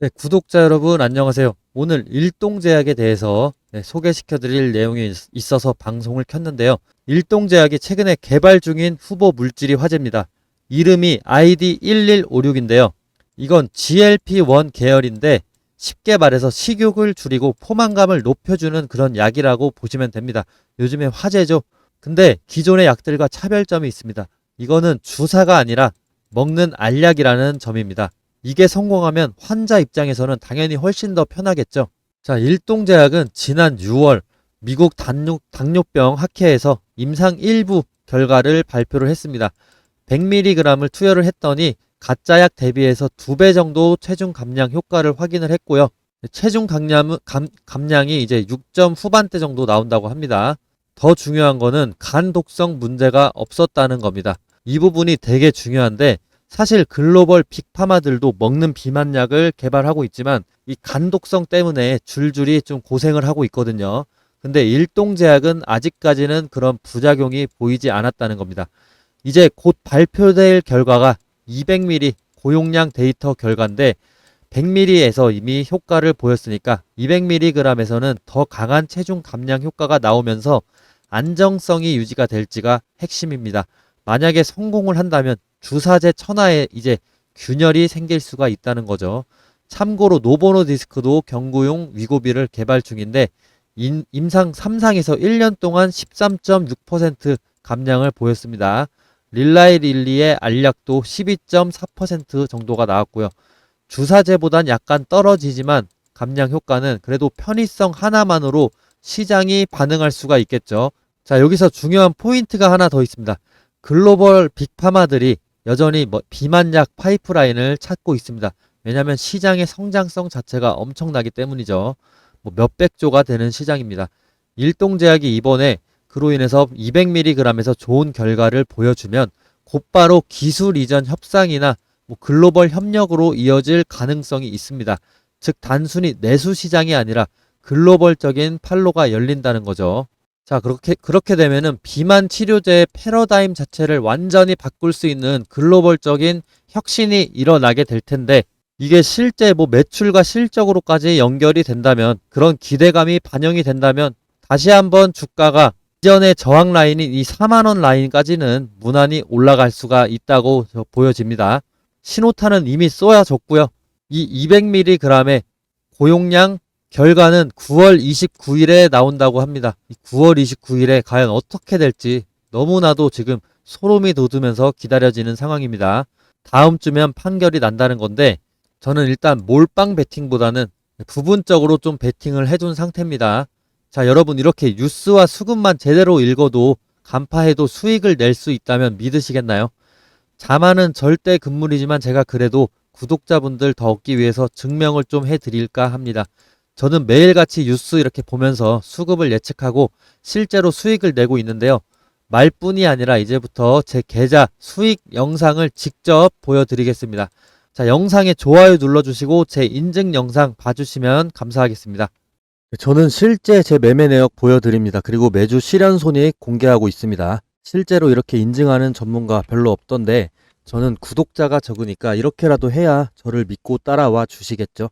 네, 구독자 여러분 안녕하세요. 오늘 일동제약에 대해서 네, 소개시켜드릴 내용이 있- 있어서 방송을 켰는데요. 일동제약이 최근에 개발 중인 후보 물질이 화제입니다. 이름이 ID1156인데요. 이건 GLP-1 계열인데 쉽게 말해서 식욕을 줄이고 포만감을 높여주는 그런 약이라고 보시면 됩니다. 요즘에 화제죠. 근데 기존의 약들과 차별점이 있습니다. 이거는 주사가 아니라 먹는 알약이라는 점입니다. 이게 성공하면 환자 입장에서는 당연히 훨씬 더 편하겠죠. 자, 일동제약은 지난 6월 미국 당뇨, 당뇨병 학회에서 임상 일부 결과를 발표를 했습니다. 100mg을 투여를 했더니 가짜약 대비해서 2배 정도 체중 감량 효과를 확인을 했고요. 체중 감량, 감, 감량이 이제 6점 후반대 정도 나온다고 합니다. 더 중요한 거는 간 독성 문제가 없었다는 겁니다. 이 부분이 되게 중요한데 사실 글로벌 빅파마들도 먹는 비만약을 개발하고 있지만 이 간독성 때문에 줄줄이 좀 고생을 하고 있거든요. 근데 일동제약은 아직까지는 그런 부작용이 보이지 않았다는 겁니다. 이제 곧 발표될 결과가 200ml 고용량 데이터 결과인데 100ml에서 이미 효과를 보였으니까 200mg에서는 더 강한 체중 감량 효과가 나오면서 안정성이 유지가 될지가 핵심입니다. 만약에 성공을 한다면 주사제 천하에 이제 균열이 생길 수가 있다는 거죠. 참고로 노보노 디스크도 경구용 위고비를 개발 중인데 인- 임상 3상에서 1년 동안 13.6% 감량을 보였습니다. 릴라이 릴리의 알약도 12.4% 정도가 나왔고요. 주사제보단 약간 떨어지지만 감량 효과는 그래도 편의성 하나만으로 시장이 반응할 수가 있겠죠. 자, 여기서 중요한 포인트가 하나 더 있습니다. 글로벌 빅파마들이 여전히 뭐 비만약 파이프라인을 찾고 있습니다. 왜냐하면 시장의 성장성 자체가 엄청나기 때문이죠. 뭐 몇백 조가 되는 시장입니다. 일동제약이 이번에 그로 인해서 200mg에서 좋은 결과를 보여주면 곧바로 기술 이전 협상이나 뭐 글로벌 협력으로 이어질 가능성이 있습니다. 즉 단순히 내수 시장이 아니라 글로벌적인 판로가 열린다는 거죠. 자, 그렇게, 그렇게 되면은 비만 치료제의 패러다임 자체를 완전히 바꿀 수 있는 글로벌적인 혁신이 일어나게 될 텐데, 이게 실제 뭐 매출과 실적으로까지 연결이 된다면, 그런 기대감이 반영이 된다면, 다시 한번 주가가 이전의 저항 라인인 이 4만원 라인까지는 무난히 올라갈 수가 있다고 저 보여집니다. 신호탄은 이미 쏘아졌고요. 이 200mg의 고용량 결과는 9월 29일에 나온다고 합니다. 이 9월 29일에 과연 어떻게 될지 너무나도 지금 소름이 돋으면서 기다려지는 상황입니다. 다음 주면 판결이 난다는 건데 저는 일단 몰빵 베팅보다는 부분적으로 좀 베팅을 해둔 상태입니다. 자, 여러분 이렇게 뉴스와 수급만 제대로 읽어도 간파해도 수익을 낼 수 있다면 믿으시겠나요? 자만은 절대 금물이지만 제가 그래도 구독자분들 더 얻기 위해서 증명을 좀 해드릴까 합니다. 저는 매일같이 뉴스 이렇게 보면서 수급을 예측하고 실제로 수익을 내고 있는데요. 말뿐이 아니라 이제부터 제 계좌 수익 영상을 직접 보여드리겠습니다. 자, 영상에 좋아요 눌러주시고 제 인증 영상 봐주시면 감사하겠습니다. 저는 실제 제 매매 내역 보여드립니다. 그리고 매주 실현 손익 공개하고 있습니다. 실제로 이렇게 인증하는 전문가 별로 없던데 저는 구독자가 적으니까 이렇게라도 해야 저를 믿고 따라와 주시겠죠.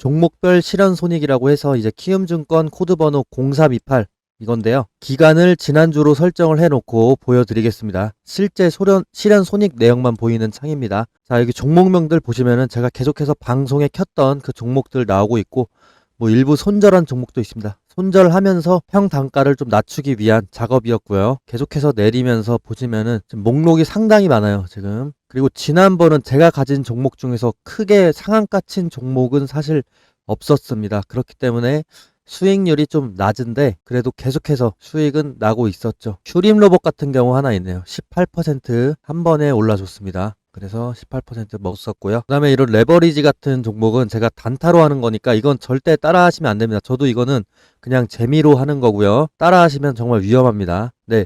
종목별 실현 손익이라고 해서 이제 키움증권 코드번호 0428 이건데요. 기간을 지난주로 설정을 해놓고 보여드리겠습니다. 실제 소련, 실현 손익 내역만 보이는 창입니다. 자, 여기 종목명들 보시면은 제가 계속해서 방송에 켰던 그 종목들 나오고 있고, 뭐 일부 손절한 종목도 있습니다. 손절하면서 평 단가를 좀 낮추기 위한 작업이었고요. 계속해서 내리면서 보시면은 목록이 상당히 많아요, 지금. 그리고 지난번은 제가 가진 종목 중에서 크게 상한가 친 종목은 사실 없었습니다. 그렇기 때문에 수익률이 좀 낮은데 그래도 계속해서 수익은 나고 있었죠. 슈림 로봇 같은 경우 하나 있네요. 18%한 번에 올라줬습니다. 그래서 18% 먹었었고요. 그 다음에 이런 레버리지 같은 종목은 제가 단타로 하는 거니까 이건 절대 따라 하시면 안 됩니다. 저도 이거는 그냥 재미로 하는 거고요. 따라 하시면 정말 위험합니다. 네.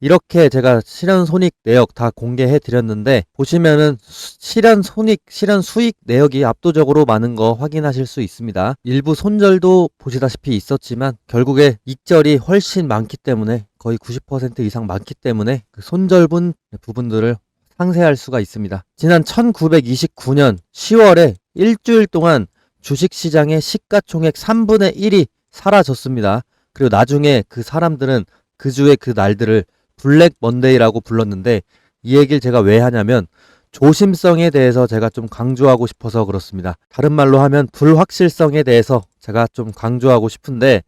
이렇게 제가 실현 손익 내역 다 공개해 드렸는데 보시면은 수- 실현 손익, 실현 수익 내역이 압도적으로 많은 거 확인하실 수 있습니다. 일부 손절도 보시다시피 있었지만 결국에 익절이 훨씬 많기 때문에 거의 90% 이상 많기 때문에 그 손절분 부분들을 상세할 수가 있습니다. 지난 1929년 10월에 일주일 동안 주식시장의 시가총액 3분의 1이 사라졌습니다. 그리고 나중에 그 사람들은 그 주의 그 날들을 블랙 먼데이라고 불렀는데 이 얘기를 제가 왜 하냐면 조심성에 대해서 제가 좀 강조하고 싶어서 그렇습니다. 다른 말로 하면 불확실성에 대해서 제가 좀 강조하고 싶은데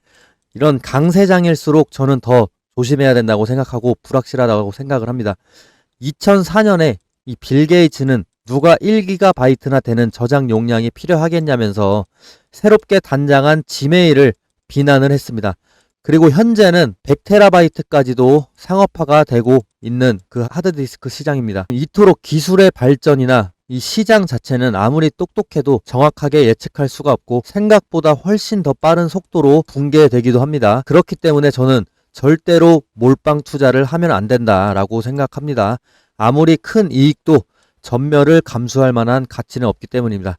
이런 강세장일수록 저는 더 조심해야 된다고 생각하고 불확실하다고 생각을 합니다. 2004년에 이 빌 게이츠는 누가 1기가바이트나 되는 저장 용량이 필요하겠냐면서 새롭게 단장한 지메일을 비난을 했습니다. 그리고 현재는 100테라바이트까지도 상업화가 되고 있는 그 하드디스크 시장입니다. 이토록 기술의 발전이나 이 시장 자체는 아무리 똑똑해도 정확하게 예측할 수가 없고 생각보다 훨씬 더 빠른 속도로 붕괴되기도 합니다. 그렇기 때문에 저는 절대로 몰빵 투자를 하면 안 된다라고 생각합니다. 아무리 큰 이익도 전멸을 감수할 만한 가치는 없기 때문입니다.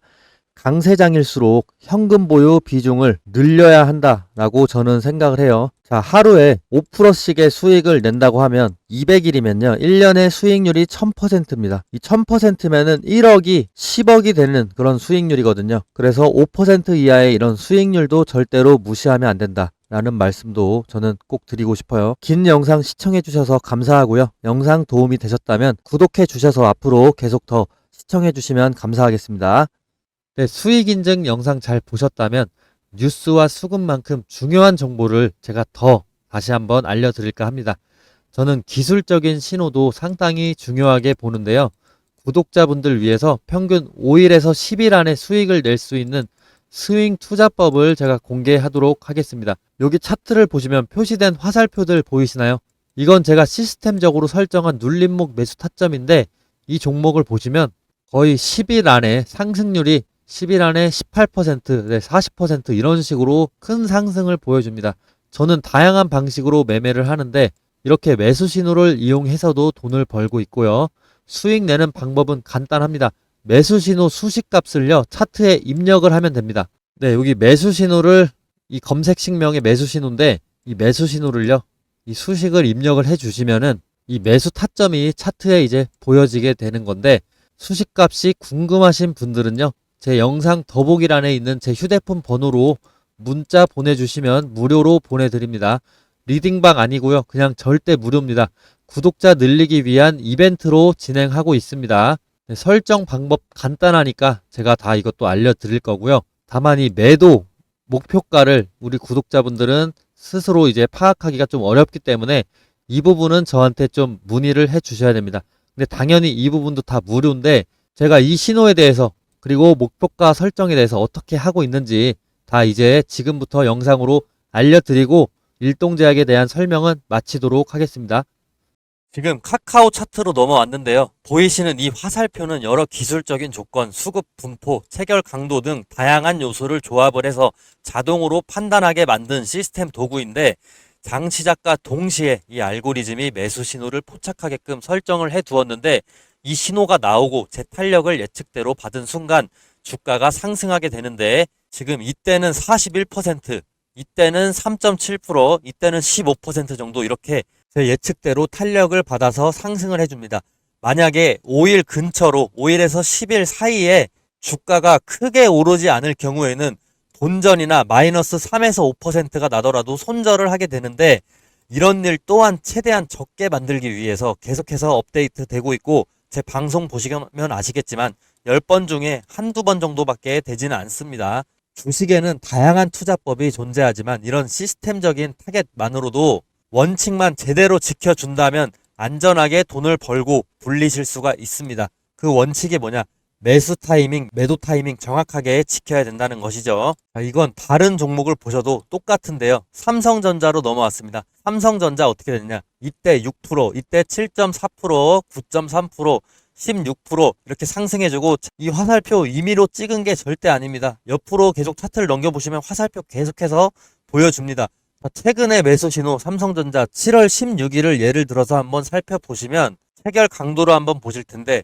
강세장일수록 현금 보유 비중을 늘려야 한다라고 저는 생각을 해요. 자, 하루에 5%씩의 수익을 낸다고 하면 200일이면요. 1년의 수익률이 1000%입니다. 이 1000%면은 1억이 10억이 되는 그런 수익률이거든요. 그래서 5% 이하의 이런 수익률도 절대로 무시하면 안 된다. 라는 말씀도 저는 꼭 드리고 싶어요. 긴 영상 시청해 주셔서 감사하고요. 영상 도움이 되셨다면 구독해 주셔서 앞으로 계속 더 시청해 주시면 감사하겠습니다. 네, 수익 인증 영상 잘 보셨다면 뉴스와 수급만큼 중요한 정보를 제가 더 다시 한번 알려드릴까 합니다. 저는 기술적인 신호도 상당히 중요하게 보는데요. 구독자분들 위해서 평균 5일에서 10일 안에 수익을 낼 수 있는 스윙 투자법을 제가 공개하도록 하겠습니다. 여기 차트를 보시면 표시된 화살표들 보이시나요? 이건 제가 시스템적으로 설정한 눌림목 매수 타점인데 이 종목을 보시면 거의 10일 안에 상승률이 10일 안에 18%, 네, 40% 이런 식으로 큰 상승을 보여줍니다. 저는 다양한 방식으로 매매를 하는데 이렇게 매수 신호를 이용해서도 돈을 벌고 있고요. 수익 내는 방법은 간단합니다. 매수 신호 수식 값을요, 차트에 입력을 하면 됩니다. 네, 여기 매수 신호를 이 검색 식명의 매수 신호인데 이 매수 신호를요, 이 수식을 입력을 해 주시면은 이 매수 타점이 차트에 이제 보여지게 되는 건데 수식 값이 궁금하신 분들은요, 제 영상 더보기란에 있는 제 휴대폰 번호로 문자 보내주시면 무료로 보내드립니다. 리딩방 아니고요. 그냥 절대 무료입니다. 구독자 늘리기 위한 이벤트로 진행하고 있습니다. 네, 설정 방법 간단하니까 제가 다 이것도 알려드릴 거고요. 다만 이 매도 목표가를 우리 구독자분들은 스스로 이제 파악하기가 좀 어렵기 때문에 이 부분은 저한테 좀 문의를 해 주셔야 됩니다. 근데 당연히 이 부분도 다 무료인데 제가 이 신호에 대해서 그리고 목표가 설정에 대해서 어떻게 하고 있는지 다 이제 지금부터 영상으로 알려드리고 일동제약에 대한 설명은 마치도록 하겠습니다. 지금 카카오 차트로 넘어왔는데요. 보이시는 이 화살표는 여러 기술적인 조건, 수급 분포, 체결 강도 등 다양한 요소를 조합을 해서 자동으로 판단하게 만든 시스템 도구인데 장 시작과 동시에 이 알고리즘이 매수 신호를 포착하게끔 설정을 해 두었는데 이 신호가 나오고 제 탄력을 예측대로 받은 순간 주가가 상승하게 되는데 지금 이때는 41%, 이때는 3.7%, 이때는 15% 정도 이렇게 제 예측대로 탄력을 받아서 상승을 해줍니다. 만약에 5일 근처로 5일에서 10일 사이에 주가가 크게 오르지 않을 경우에는 본전이나 마이너스 3에서 5%가 나더라도 손절을 하게 되는데 이런 일 또한 최대한 적게 만들기 위해서 계속해서 업데이트 되고 있고 제 방송 보시면 아시겠지만 10번 중에 한두 번 정도밖에 되지는 않습니다. 주식에는 다양한 투자법이 존재하지만 이런 시스템적인 타겟만으로도 원칙만 제대로 지켜준다면 안전하게 돈을 벌고 불리실 수가 있습니다. 그 원칙이 뭐냐? 매수 타이밍, 매도 타이밍 정확하게 지켜야 된다는 것이죠. 자, 이건 다른 종목을 보셔도 똑같은데요. 삼성전자로 넘어왔습니다. 삼성전자 어떻게 됐냐? 이때 6%, 이때 7.4%, 9.3%, 16% 이렇게 상승해주고 이 화살표 임의로 찍은 게 절대 아닙니다. 옆으로 계속 차트를 넘겨보시면 화살표 계속해서 보여줍니다. 자, 최근의 매수 신호 삼성전자 7월 16일을 예를 들어서 한번 살펴보시면 체결 강도로 한번 보실 텐데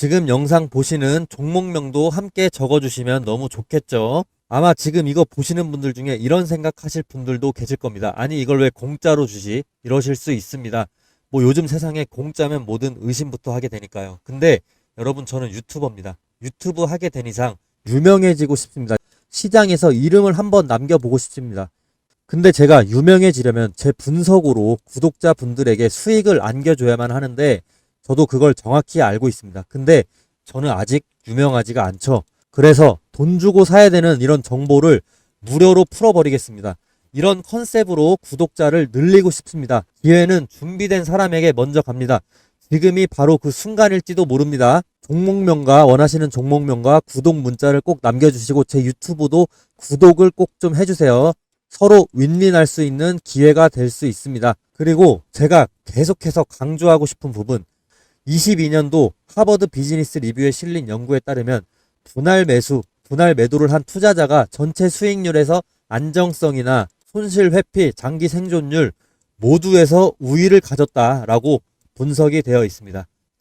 지금 영상 보시는 종목명도 함께 적어주시면 너무 좋겠죠. 아마 지금 이거 보시는 분들 중에 이런 생각하실 분들도 계실 겁니다. 아니 이걸 왜 공짜로 주지? 이러실 수 있습니다. 뭐 요즘 세상에 공짜면 뭐든 의심부터 하게 되니까요. 근데 여러분 저는 유튜버입니다. 유튜브 하게 된 이상 유명해지고 싶습니다. 시장에서 이름을 한번 남겨보고 싶습니다. 근데 제가 유명해지려면 제 분석으로 구독자 분들에게 수익을 안겨줘야만 하는데 저도 그걸 정확히 알고 있습니다. 근데 저는 아직 유명하지가 않죠. 그래서 돈 주고 사야 되는 이런 정보를 무료로 풀어버리겠습니다. 이런 컨셉으로 구독자를 늘리고 싶습니다. 기회는 준비된 사람에게 먼저 갑니다. 지금이 바로 그 순간일지도 모릅니다. 종목명과 원하시는 종목명과 구독 문자를 꼭 남겨주시고 제 유튜브도 구독을 꼭 좀 해주세요. 서로 윈윈할 수 있는 기회가 될 수 있습니다. 그리고 제가 계속해서 강조하고 싶은 부분 22년도 하버드 비즈니스 리뷰에 실린 연구에 따르면 분할 매수, 분할 매도를 한 투자자가 전체 수익률에서 안정성이나 손실 회피, 장기 생존율 모두에서 우위를 가졌다라고 분석이 되어 있습니다.